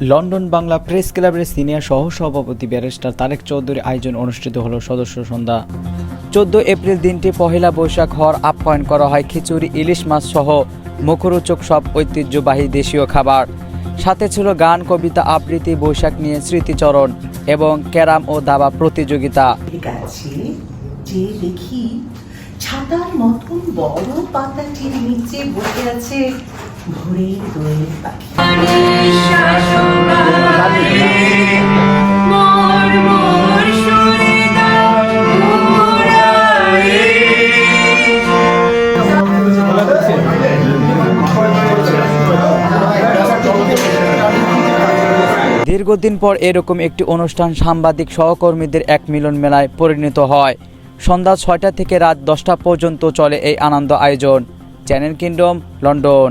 London Bangla press ক্লাবের senior সহ সভাপতি ব্যারিস্টার তারেক চৌধুরী আয়োজন অনুষ্ঠিত হল সদস্য সন্ধ্যা। চোদ্দ এপ্রিল দিনটি পহেলা বৈশাখ হওয়ার আপ্যায়ন করা হয় খিচুড়ি, ইলিশ মাছ সহ মুখরোচক সব ঐতিহ্যবাহী দেশীয় খাবার। সাথে ছিল গান, কবিতা, আবৃত্তি, বৈশাখ নিয়ে স্মৃতিচরণ এবং ক্যারাম ও দাবা প্রতিযোগিতা। যে দেখি ছাতার মতন বড় পাতাটির নিচে বসে আছে ভোরের পাখি। দীর্ঘদিন পর এরকম একটি অনুষ্ঠান সাংবাদিক সহকর্মীদের এক মিলন মেলায় পরিণত হয়। সন্ধ্যা ছয়টা থেকে রাত দশটা পর্যন্ত চলে এই আনন্দ আয়োজন। Channel kingdom, London.